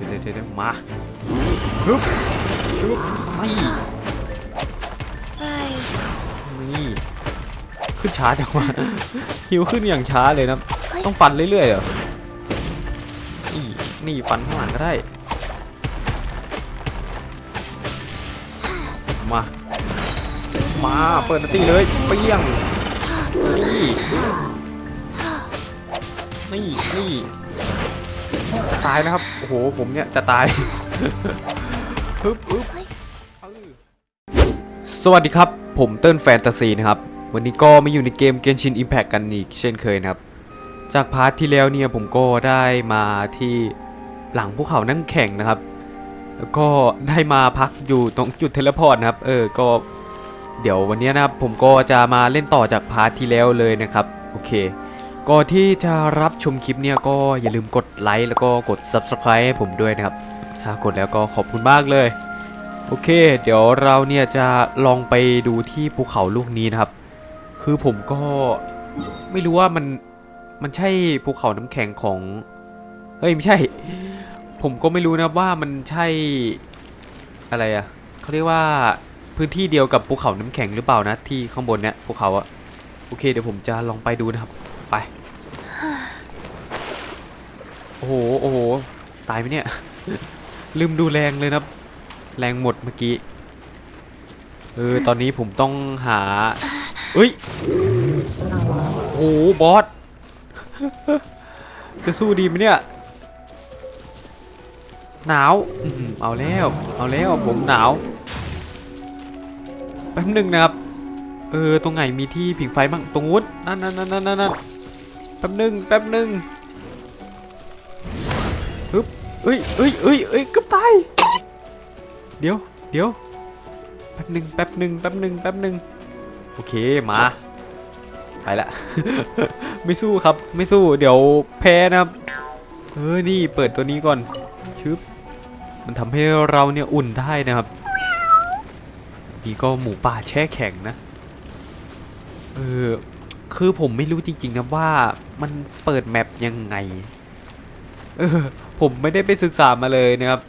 ดี๋ยวเดี๋ยวเดี๋ยวมาฮึบชุบนี่นี่ขึ้นช้าจังวะหิวขึ้นอย่างช้าเลยนะ ต้องฟันเรื่อยๆเหรอนี่นี่ฟันข้างหลังก็ได้ มา มาเปิดตีเลยเปี้ยงนี่นี่นี่ ตายนะครับ โอ้โห ผมเนี่ยจะตายฮึบฮึบสวัสดีครับ ผมเติ้ลแฟนตาซีนะครับ วันนี้ก็มาอยู่ในเกม Genshin Impact กันอีกเช่นเคยนะครับ จากพาร์ทที่แล้วเนี่ยผมก็ได้มาที่หลังภูเขานั่งแข่งนะครับ แล้วก็ได้มาพักอยู่ตรงจุดเทเลพอร์ตนะครับ เออ ก็เดี๋ยววันนี้นะครับผมก็จะมาเล่นต่อจากพาร์ทที่แล้วเลยนะครับ โอเค ก่อนที่จะรับชมคลิปเนี่ยก็อย่าลืมกดไลค์แล้วก็กด Subscribe ให้ผมด้วยนะครับ ถ้ากดแล้วก็ขอบคุณมากเลย โอเค เดี๋ยวเราเนี่ยจะลองไปดูที่ภูเขาลูกนี้นะครับ คือผมก็ไม่รู้ว่ามันมันใช่ภูเขาน้ำแข็งของ เฮ้ยไม่ใช่ ผมก็ไม่รู้นะว่ามันใช่อะไรอะเขาเรียกว่าพื้นที่เดียวกับภูเขาน้ำแข็งหรือเปล่านะที่ข้างบนเนี่ยภูเขาอะโอเคเดี๋ยวผมจะลองไปดูนะครับ ไป โอ้โห โอ้โห ตายไหมเนี่ย ลืมดูแรงเลยนะครับแรงหมดเมื่อกี้ เออ ตอนนี้ผมต้องหาเอ้ย โอ้โห บอส จะสู้ดีไหมเนี่ย หนาว เอาแล้ว เอาแล้ว ผมหนาว แป๊บหนึ่งนะครับ เออ ตรงไหนมีที่ผิงไฟบ้าง ตรงนู้นนั่นนั่นนั่นนั่นนั่นแป๊บหนึ่งแป๊บหนึ่ง ฮึบเอ้ยเอ้ยเอ้ยเอ้ยเกือบตายเดี๋ยวเดี๋ยวแป๊บหนึ่งแป๊บหนึ่งแป๊บหนึ่งแป๊บหนึ่งโอเคมาไปละ ไม่สู้ครับ ไม่สู้ เดี๋ยวแพ้นะครับ เออ นี่เปิดตัวนี้ก่อน ชึบ มันทำให้เราเนี่ยอุ่นได้นะครับ นี่ก็หมูป่าแช่แข็งนะ เออ คือผมไม่รู้จริงๆนะว่ามันเปิดแมปยังไง เออ ผมไม่ได้ไปศึกษามาเลยนะครับ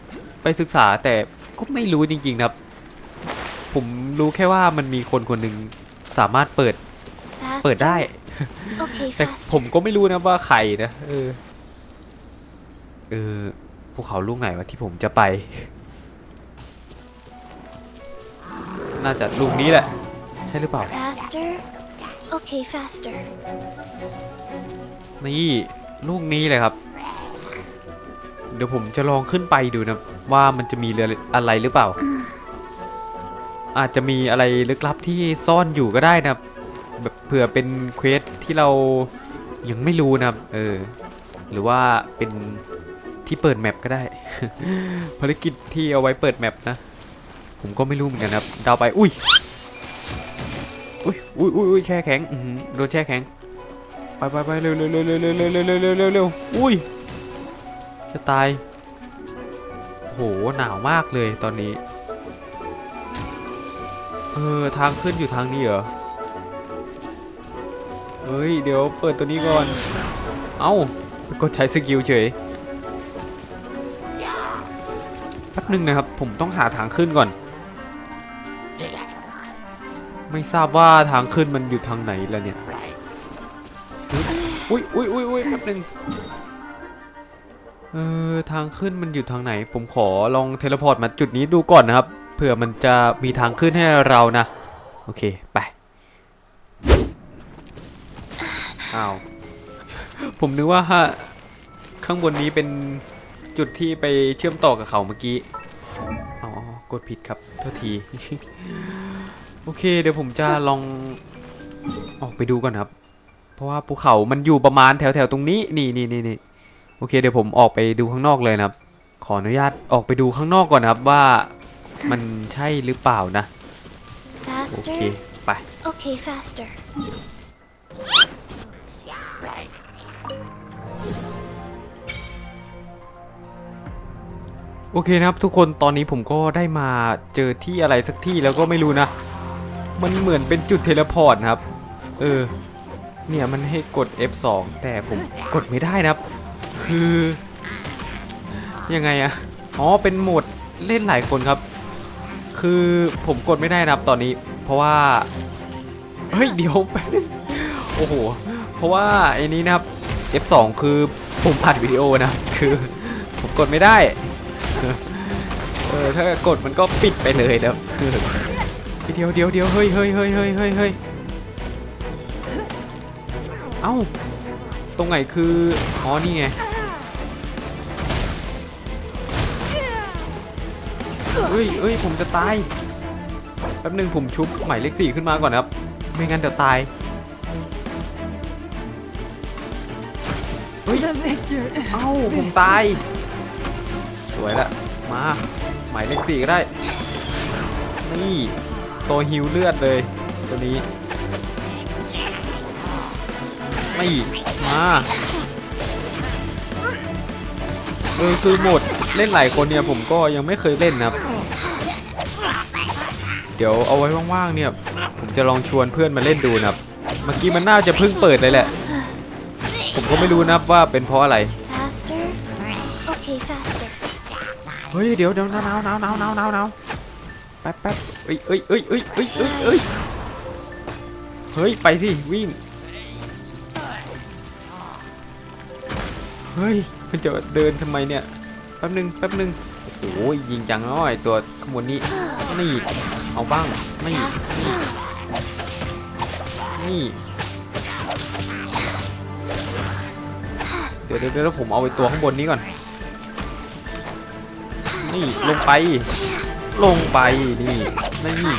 ไปศึกษาแต่ก็ไม่รู้จริงๆนะครับ ผมรู้แค่ว่ามันมีคนคนหนึ่งสามารถเปิด Faster. เปิดได้ Okay, แต่ faster. ผมก็ไม่รู้นะว่าใครนะเออเออภูเขาลูกไหนวะที่ผมจะไป น่าจะลูกนี้แหละ ใช่หรือเปล่า Faster. Okay, faster. นี่ลูกนี้เลยครับเดี๋ยวผมจะลองขึ้นไปดูนะว่ามันจะมีเรืออะไรหรือเปล่า อาจจะมีอะไรลึกลับที่ซ่อนอยู่ก็ได้นะแบบเผื่อเป็นเควสที่เรายังไม่รู้นะเออ หรือว่าเป็นที่เปิดแมปก็ได้ ภารกิจที่เอาไว้เปิดแมปนะ ผมก็ไม่รู้เหมือนกันครับดาวไป อุ้ย อุ้ยอุ้ยอุ้ยแช่แข็งโดนแช่แข็ง ไปไปไปเร็วเร็วเร็วเร็วเร็วเร็วเร็วเร็วอุ้ย จะตาย โห หนาวมากเลยตอนนี้ เออ ทางขึ้นอยู่ทางนี้เหรอ เฮ้ย เดี๋ยวเปิดตัวนี้ก่อน เอ้ากดใช้สกิลเฉย แป๊บหนึงนะครับ ผมต้องหาทางขึ้นก่อน ไม่ทราบว่าทางขึ้นมันอยู่ทางไหนแล้วเนี่ย อุ้ยอุ้ยอุ้ยอุ้ยแป๊บหนึง เออทางขึ้นมันอยู่ทางไหน ผมขอลองเทเลพอร์ตมาจุดนี้ดูก่อนนะครับ เผื่อมันจะมีทางขึ้นให้เรานะ โอเค ไป อ้าว ผมนึกว่าข้างบนนี้เป็นจุดที่ไปเชื่อมต่อกับเขาเมื่อกี้ อ๋อ กดผิดครับโทษที โอเค เดี๋ยวผมจะลองออกไปดูก่อนครับ เพราะว่าภูเขามันอยู่ประมาณแถวแถวๆตรงนี้ นี่นี่นี่นี่ โอเคเดี๋ยวผมออกไปดูข้างนอกเลยนะครับ ขออนุญาตออกไปดูข้างนอกก่อนนะครับว่ามันใช่หรือเปล่านะ โอเค Faster. ไป Okay, faster. โอเคนะครับทุกคนตอนนี้ผมก็ได้มาเจอที่อะไรสักที่แล้วก็ไม่รู้นะ มันเหมือนเป็นจุดเทเลพอร์ตนะครับ เออ เนี่ยมันให้กด F2 แต่ผมกดไม่ได้นะครับ คือยังไงอะอ๋อเป็นโหมดเล่นหลายคนครับ คือผมกดไม่ได้นะครับตอนนี้ เพราะว่าเฮ้ยเดี๋ยวแป๊บนึงโอ้โหเพราะว่าไอ้นี้นะครับ F2 คือผมผัดวิดีโอนะคือผมกดไม่ได้เออถ้ากดมันก็ปิดไปเลยนะเดี๋ยวเดี๋ยวเดี๋ยวเฮ้ยเฮ้ยเฮ้ยเฮ้ยเฮ้ยเฮ้ยเอ้าตรงไหนคืออ๋อนี่ไง เฮ้ยเฮ้ยผมจะตาย แป๊บหนึงผมชุบหมายเลขสี่ขึ้นมาก่อนนะครับ ไม่งั้นเดี๋ยวตาย เฮ้ยเอ้าผมตาย สวยละ มา หมายเลขสี่ก็ได้ นี่ตัวฮิวเลือดเลย ตัวนี้ ไม่ มาเออคือหมด เล่นหลายคนเนี่ยผมก็ยังไม่เคยเล่นนะครับ เดี๋ยวเอาไว้ว่างๆเนี่ย ผมจะลองชวนเพื่อนมาเล่นดูนะครับ เมื่อกี้มันน่าจะเพิ่งเปิดเลยแหละ ผมก็ไม่รู้นะครับว่าเป็นเพราะอะไร Faster. Okay, faster. เฮ้ยเดี๋ยวเดี๋ยวหนาวหนาวหนาวหนาวหนาวหนาวแป๊บแป๊บเอ้ยเอ้ยเอ้ยเอ้ยเอ้ยเอ้ยเอ้ยเฮ้ยไปที่วิ่งเฮ้ยมันจะเดินทำไมเนี่ย แป๊บหนึงแป๊บหนึงโอ้โหยิงจังเนาะไอตัวขบวนนี้นี่เอาบ้างไม่ Faster. นี่เดี๋ยวเดี๋ยวเดี๋ยวผมเอาไอตัวข้างบนนี้ก่อน นี่ลงไป ลงไปนี่นี่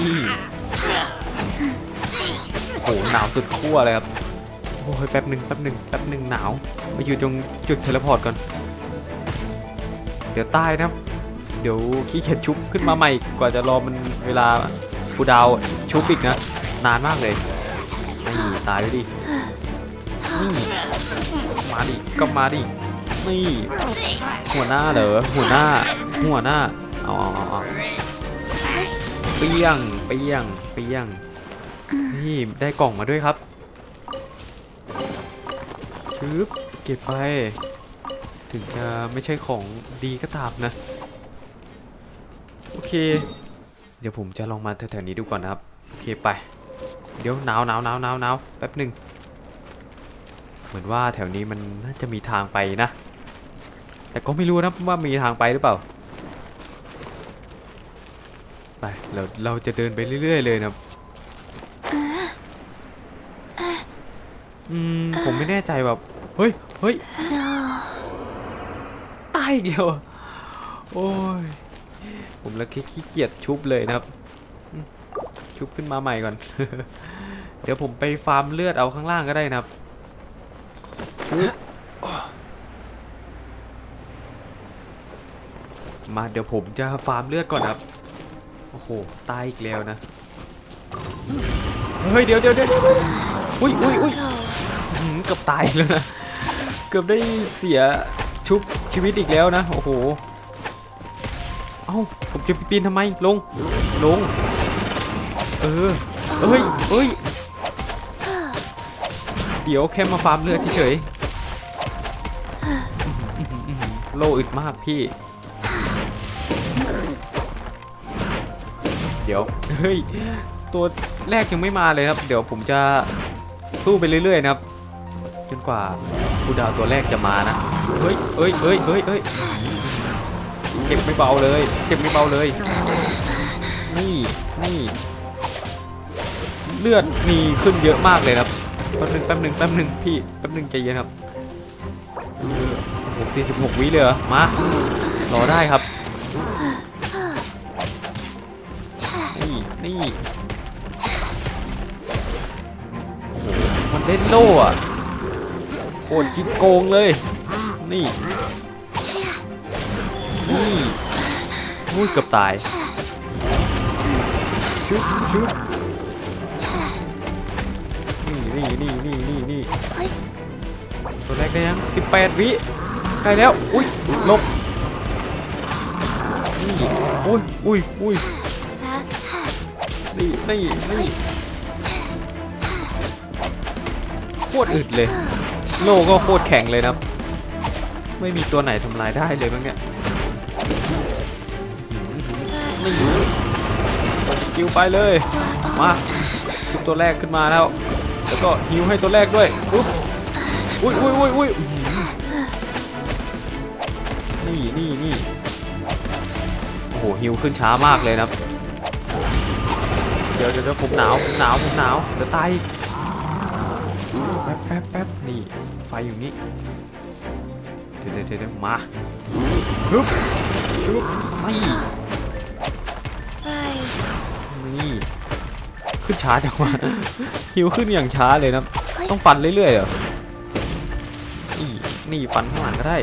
นี่โอ้โหหนาวสุดขั้วเลยครับ อ้ยแป๊บหนึ่งแป๊บหนึ่งแป๊บหนึ่งหนาว มาอยู่ตรงจุดเทเลพอร์ตก่อน เดี๋ยวใตายนะ เดี๋ยวขี้เกียจชุบขึ้นมาใหม่กว่าจะรอมันเวลากูดาวชุบอีกนะ นานมากเลยนี่ตายไปดิ นี่มาดิ ก็มาดิ นี่ หัวหน้าเหรอ หัวหน้า หัวหน้า เอาเอาเอาเอาเปี้ยง เปี้ยง เปี้ยง นี่ได้กล่องมาด้วยครับ ชึบเก็บไป ถึงจะไม่ใช่ของดีก็ตามนะ โอเค เดี๋ยวผมจะลองมาแถวๆนี้ดูก่อนนะครับ โอเคไป เดี๋ยวหนาวหนาวหนาวหนาวหนาวแป๊บหนึ่งเหมือนว่าแถวนี้มันน่าจะมีทางไปนะ แต่ก็ไม่รู้นะว่ามีทางไปหรือเปล่า ไปเราเราจะเดินไปเรื่อย ๆ เลยนะครับ อืมผมไม่แน่ใจแบบเฮ้ยเฮ้ยตายอีกเดียว โอ้ยผมล้วแค่ขี้เกียจชุบเลยนะครับ ชุบขึ้นมาใหม่ก่อน เดี๋ยวผมไปฟาร์มเลือดเอาข้างล่างก็ได้นะครับชุบมาเดี๋ยวผมจะฟาร์มเลือดก่อนครับ โอ้โห ตายอีกแล้วนะ เฮ้ย เดี๋ยวเดี๋ยวเดี๋ยวอุ้ยอุ้ยอุ้ย เกือบตายแล้วนะ เกือบได้เสียชุบชีวิตอีกแล้วนะ โอ้โห เอ้า ผมจะปีนทำไม ลง ลง เออ เอ้ยเอ้ย เดี๋ยวแค่มาฟาร์มเลือดเฉยๆโลอึดมากพี่ เดี๋ยว เฮ้ย ตัวแรกยังไม่มาเลยครับ เดี๋ยวผมจะสู้ไปเรื่อยๆนะครับ นกว่าคูดาวตัวแรกจะมานะเฮ้ยเฮ้ยเฮ้ยเฮ้ยเฮ้ยเจ็บไม่เบาเลยเจ็บไม่เบาเลย นี่นี่เลือดมีขึ้นเยอะมากเลยครับแป๊บนึงแป๊บนึงแป๊บนึงพี่แป๊บนึงใจเย็นครับหกสี่สิบหกวิเลยเหรอมารอได้ครับนี่นี่โอ้โหมันเล่นโล่อะ โคตรคิดโกงเลย นี่ นี่อุ้ยเกือบตาย ชุบชุบนี่นี่นี่นี่นี่นี่ตัวแรกได้ยัง18วิใกล้แล้ว อุ้ยลบนี่อุ้ยอุ้ยอุ้ยนี่นี่นี่โคตรอึดเลย โลก็โคตรแข็งเลยนะไม่มีตัวไหนทำลายได้เลยบ้างเนี่ยนี่สกิลไปเลย มาชุบตัวแรกขึ้นมาแล้ว แล้วก็ฮิวให้ตัวแรกด้วยปุ๊บอุ้ยอุ้ยอุ้ยอุ้ยนี่นี่นี่โอ้โหฮิวขึ้นช้ามากเลยนะเดี๋ยวเดี๋ยวเดี๋ยวผมหนาวผมหนาวผมหนาวเดี๋ยวตายอีก ป๊บแป๊บแป๊บนี่ ไฟอยู่นี่เดี๋ยวเดี๋ยวเดี๋ยวเดี๋ยวมาฮึบชุบไม่ Rise. นี่ขึ้นช้าจังวะหิวขึ้นอย่างช้าเลยนะ ต้องฟันเรื่อยๆเหรอนี่นี่ฟันข้างหลังก็ได้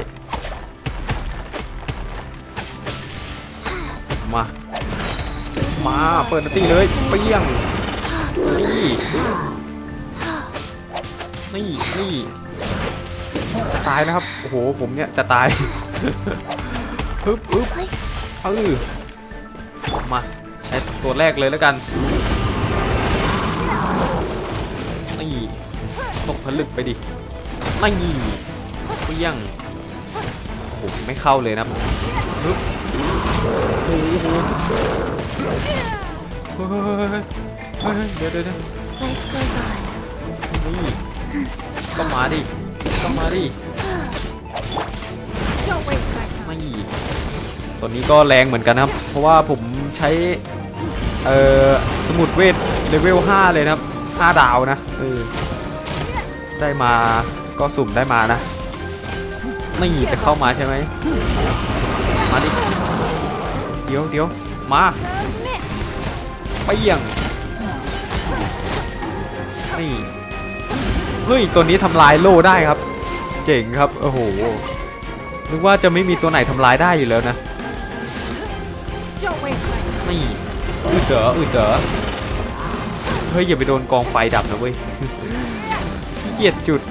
มา มาเปิดหนาตีเลยเปี้ยงนี่ นี่นี่ตายนะครับ โอ้โห ผมเนี่ยจะตายปึ๊บปึ๊บเออมา ใช้ตัวแรกเลยแล้วกัน นี่ตกผลึกไปดินี่เปี้ยงโอ้โห ไม่เข้าเลยนะปึ๊บโอ้โหเฮ้ยเฮ้ยเดี๋ยวเดี๋ยวเดี๋ยว Life goes on. นี่ ก็มาดิก็มาดิ Don't waste my time. ไม่ตัวนี้ก็แรงเหมือนกันนะครับ เพราะว่าผมใช้เอ่อสมุดเวทเลเวล5เลยนะครับ5ดาวนะเออได้มาก็สุ่มได้มานะนี่จะเข้ามาใช่ไหมมาดิเดี๋ยวเดี๋ยวมา Submit. ไปเยี่ยงนี่ เฮ้ยตัวนี้ทำลายโล่ได้ครับ เจ๋งครับโอ้โหนึกว่าจะไม่มีตัวไหนทำลายได้อยู่แล้วนะ Don't waste my time. นี่อึดเดออึดเดอเฮ้ยอย่าไปโดนกองไฟดับนะเว้ยเกลียดจุด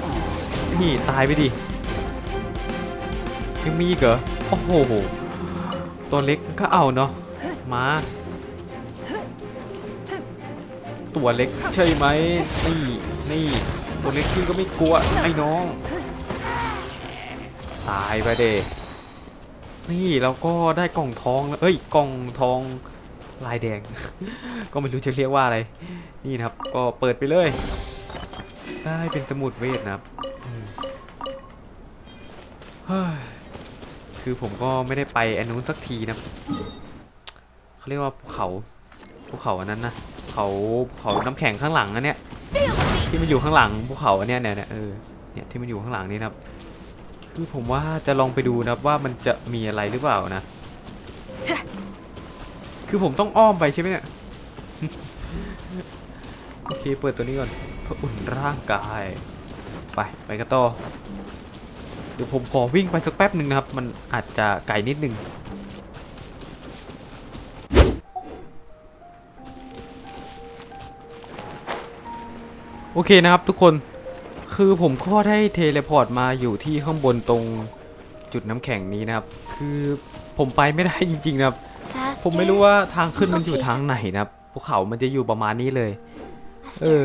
นี่ตายไปดิยังมีอีกเหรอโอ้โหตัวเล็กก็เอาเนาะมาตัวเล็กใช่ไหมนี่นี่ ตัวเล็กพี่ก็ไม่กลัวไอ้น้อง ตายไปเดนี่เราก็ได้กล่องทองแล้วเอ้ยกล่องทองลายแดง ก็ไม่รู้จะเรียกว่าอะไร นี่นะครับ ก็เปิดไปเลย ได้เป็นสมุดเวทนะครับอืมเฮ้ยคือผมก็ไม่ได้ไปอันนู้นสักทีนะเขาเรียกว่าภูเขาภูเขาอันนั้นนะเขาเขาน้ำแข็งข้างหลังอันเนี้ย ที่มันอยู่ข้างหลังภูเขาอันเนี้ยเนี่ยเนี่ยเออเนี่ยที่มันอยู่ข้างหลังนี้นะครับ คือผมว่าจะลองไปดูนะครับว่ามันจะมีอะไรหรือเปล่านะ คือผมต้องอ้อมไปใช่ไหมเนี่ยโอเคเปิดตัวนี้ก่อนเพื่ออุ่นร่างกาย ไปไปกันต่อเดี๋ยวผมขอวิ่งไปสักแป๊บหนึ่งนะครับ มันอาจจะไกลนิดนึง โอเคนะครับทุกคนคือผมก็ได้เทเลพอร์ตมาอยู่ที่ข้างบนตรงจุดน้ำแข็งนี้นะครับ คือผมไปไม่ได้จริงๆนะครับ Faster. ผมไม่รู้ว่าทางขึ้นมันอยู่ทางไหนนะครับภูเขามันจะอยู่ประมาณนี้เลย เอ Faster. อ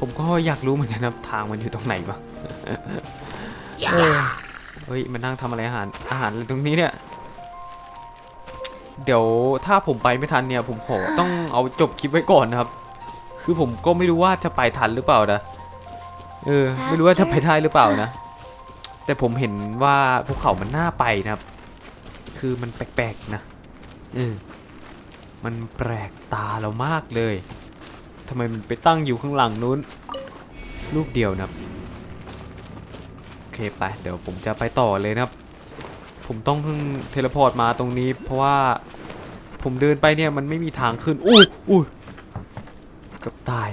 ผมก็อยากรู้เหมือนกันนะครับทางมันอยู่ตรงไหนวะเออเฮ้ยมันนั่งทำอะไรอาหารอาหารอะไรตรงนี้เนี่ย เดี๋ยวถ้าผมไปไม่ทันเนี่ย ผมขอต้องเอาจบคลิปไว้ก่อนนะครับ คือผมก็ไม่รู้ว่าจะไปทันหรือเปล่านะเออ ไม่รู้ว่าจะไปได้หรือเปล่านะ แต่ผมเห็นว่าภูเขามันน่าไปนะครับ คือมันแปลกๆนะเออมันแปลกตาเรามากเลยทำไมมันไปตั้งอยู่ข้างหลังนู้น ลูกเดียวนะครับโอเคไป เดี๋ยวผมจะไปต่อเลยนะครับ ผมต้องเพิ่งเทเลพอร์ตมาตรงนี้ เพราะว่าผมเดินไปเนี่ยมันไม่มีทางขึ้นอู้อู้เกือบตาย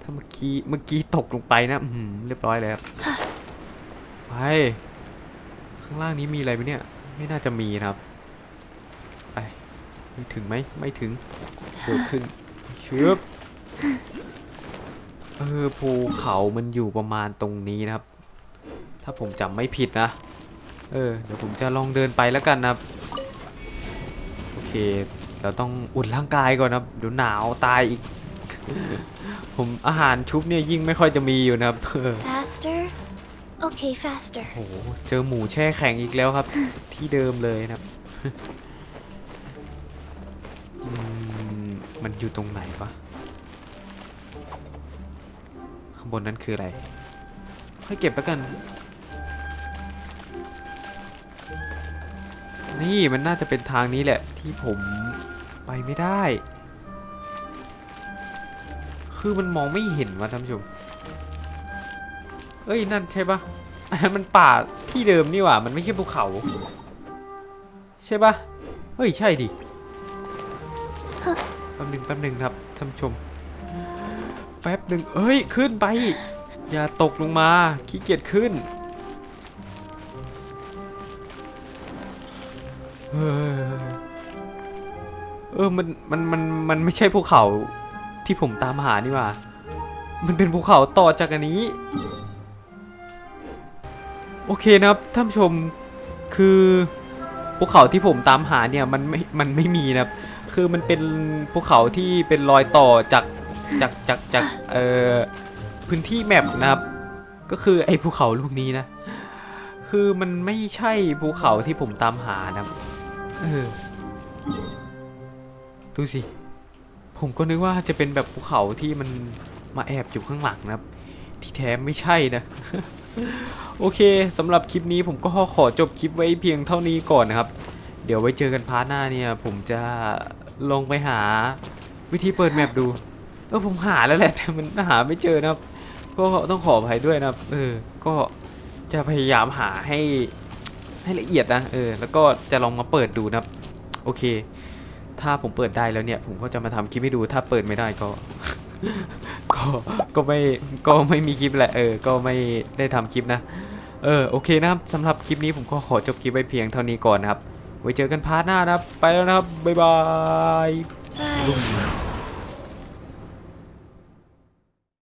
ถ้าเมื่อกี้เมื่อกี้ตกลงไปนะอื้อหือเรียบร้อยเลยครับไปข้างล่างนี้มีอะไรไหมเนี่ย ไม่น่าจะมีนะครับ ไปไม่ถึงไหมไม่ถึงเกิดขึ้นชึบเออภูเขามันอยู่ประมาณตรงนี้นะครับ ถ้าผมจำไม่ผิดนะ เออ เดี๋ยวผมจะลองเดินไปแล้วกันนะครับ โอเค เราต้องอุ่นร่างกายก่อนนะครับเดี๋ยวหนาวตายอีก ผมอาหารชุบเนี่ยยิ่งไม่ค่อยจะมีอยู่นะครับเออ Faster? Okay, faster. โอ้โหเจอหมูแช่แข็งอีกแล้วครับ ที่เดิมเลยนะครับอืมมันอยู่ตรงไหนวะข้างบนนั้นคืออะไร ค่อยเก็บแล้วกัน นี่มันน่าจะเป็นทางนี้แหละที่ผม ไปไม่ได้ คือมันมองไม่เห็นวะท่านผู้ชม เอ้ยนั่นใช่ปะอันนั้นมันป่าที่เดิมนี่หว่า มันไม่ใช่ภูเขา ใช่ปะเฮ้ยใช่ดิแป๊บหนึ่งแป๊บหนึ่งครับท่านผู้ชม แป๊บหนึ่งเอ้ยขึ้นไป อย่าตกลงมาขี้เกียจขึ้นเออ เออมันมันมันมันไม่ใช่ภูเขาที่ผมตามหานี่ว่า มันเป็นภูเขาต่อจากอันนี้ โอเคนะครับท่านผู้ชมคือภูเขาที่ผมตามหาเนี่ยมันไม่ มันไม่มีนะครับ คือมันเป็นภูเขาที่เป็นรอยต่อจากจากจากจากเอ่อพื้นที่แมปนะครับ ก็คือไอ้ภูเขาลูกนี้นะ คือมันไม่ใช่ภูเขาที่ผมตามหานะครับเออ ดูสิ ผมก็นึกว่าจะเป็นแบบภูเขาที่มันมาแอบอยู่ข้างหลังนะครับ ที่แท้ไม่ใช่นะ โอเคสำหรับคลิปนี้ผมก็ขอจบคลิปไว้เพียงเท่านี้ก่อนนะครับ เดี๋ยวไว้เจอกันพาร์ทหน้าเนี่ย ผมจะลงไปหาวิธีเปิดแมปดูเออผมหาแล้วแหละแต่มันหาไม่เจอนะครับ ก็ต้องขออภัยด้วยนะครับ เออ ก็จะพยายามหาให้ให้ละเอียดนะ เออ แล้วก็จะลองมาเปิดดูนะครับ โอเค ถ้าผมเปิดได้แล้วเนี่ย ผมก็จะมาทำคลิปให้ดู ถ้าเปิดไม่ได้ก็ ก็ก็ไม่ก็ไม่มีคลิปแหละเออ ก็ไม่ได้ทำคลิปนะ เออโอเคนะครับสำหรับคลิปนี้ผมก็ขอจบคลิปไว้เพียงเท่านี้ก่อนนะครับไว้เจอกันพาร์ทหน้านะครับ ไปแล้วนะครับบ๊ายบาย